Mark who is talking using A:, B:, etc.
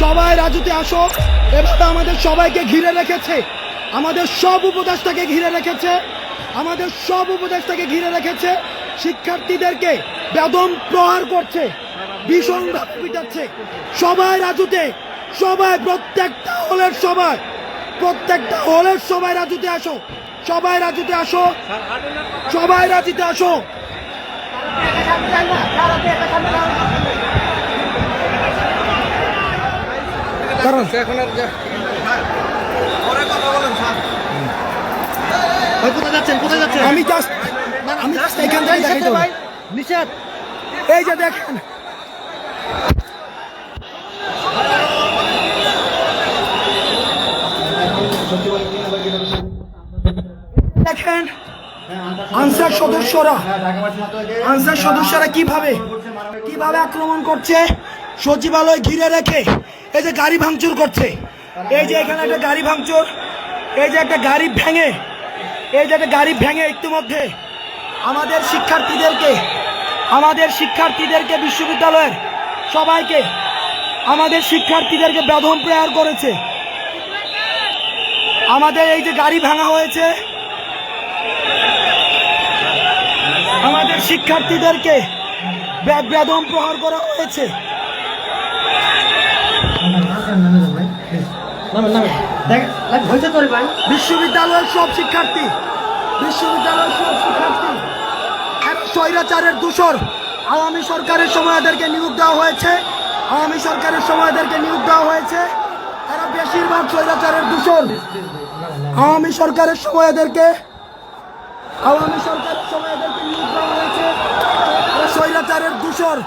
A: সবাই রাজুতে আসো এভাবে আমাদের সবাইকে ঘিরে রেখেছে। আমাদের সব উপদেশটাকে ঘিরে রেখেছে। আমাদের সব উপদেশটাকে ঘিরে রেখেছে। শিক্ষার্থীদেরকে বেদম প্রহার করছে ভীষণভাবে পিটাচ্ছে। সবাই রাজুতে, সবাই, প্রত্যেকটা হলের সবাই, প্রত্যেকটা হলের সবাই রাজুতে আসো সবাই রাজুতে আসো সবাই রাজুতে আসো কারণ
B: এখন আর যা-
C: ভাই কোথায় যাচ্ছেন? কোথায় যাচ্ছেন?
A: আমি জাস্ট আমি জাস্ট এখান থেকে হবে।
C: নিষেধ।
A: এই যে দেখেন। দেখেন আনসার সদস্যরা আনসার সদস্যরা কীভাবে কীভাবে আক্রমণ করছে? সচিবালয় ঘিরে রেখে এই যে গাড়ি ভাঙচুর করছে। এই যে এখানে একটা গাড়ি ভাঙচুর, এই যে একটা গাড়ি ভেঙে, এই যে একটা গাড়ি ভেঙে ইতিমধ্যে আমাদের শিক্ষার্থীদেরকে আমাদের শিক্ষার্থীদেরকে বিশ্ববিদ্যালয়ের সবাইকে, আমাদের শিক্ষার্থীদেরকে বেদম প্রেয়ার করেছে। আমাদের এই যে গাড়ি ভাঙা হয়েছে, আমাদের শিক্ষার্থীদেরকে বেদম প্রহার করা হয়েছে
C: নামেন নামেন দেখ লাইভ হয়েছে তোর ভাই
A: বিশ্ববিদ্যালয়ের সব শিক্ষার্থী বিশ্ববিদ্যালয়ের সব শিক্ষার্থী এক স্বৈরাচারের দূষর। আওয়ামী সরকারের সময় এদেরকে নিয়োগ দেওয়া হয়েছে। আওয়ামী সরকারের সময় এদেরকে নিয়োগ দেওয়া হয়েছে। তারা বেশিরভাগ স্বৈরাচারের দূষণ আওয়ামী সরকারের সময় এদেরকে আওয়ামী সরকারের সময় এদেরকে নিয়োগ দেওয়া হয়েছে। স্বৈরাচারের দূষর।